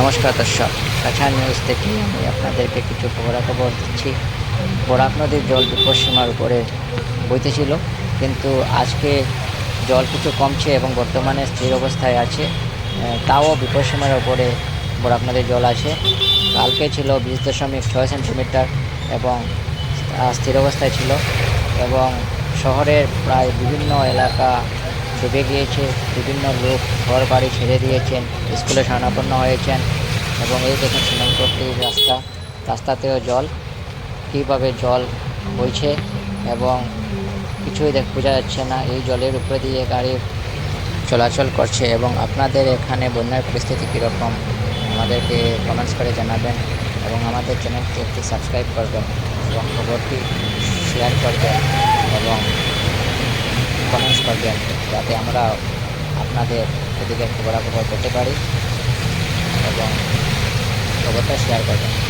নমস্কার দর্শক। কাছাড় নিউজ থেকে আমি আপনাদেরকে কিছু খবরাখবর দিচ্ছি। বরাক নদীর জল বিপদসীমার উপরে বইতেছিল কিন্তু আজকে জল কিছু কমছে এবং বর্তমানে স্থির অবস্থায় আছে। তাও বিপদসীমার উপরে বরাক নদীর জল আছে। কালকে ছিল বিশ দশমিক ছয় সেন্টিমিটার এবং স্থির অবস্থায় ছিল। এবং শহরের প্রায় বিভিন্ন এলাকা ডুবে গিয়েছে, বিভিন্ন লোক ঘর বাড়ি ছেড়ে দিয়েছেন, স্কুলে শরণাপন্ন হয়েছেন এবং এই দেখুন সিমেন্টপট্টির রাস্তা, রাস্তাতেও জল, কীভাবে জল বইছে এবং কিছুই দেখ, বোঝা যাচ্ছে না, এই জলের উপরে দিয়ে গাড়ি চলাচল করছে এবং আপনাদের এখানে বন্যার পরিস্থিতি কীরকম? আমাদেরকে কমেন্টস করে জানাবেন এবং আমাদের চ্যানেলটি একটি সাবস্ক্রাইব করবেন এবং খবরটি শেয়ার করবেন এবং কমেন্টস করবেন যাতে আমরা আপনাদের এদিকে খবরাখবর পেতে পারি এবং খবরটা শেয়ার করবেন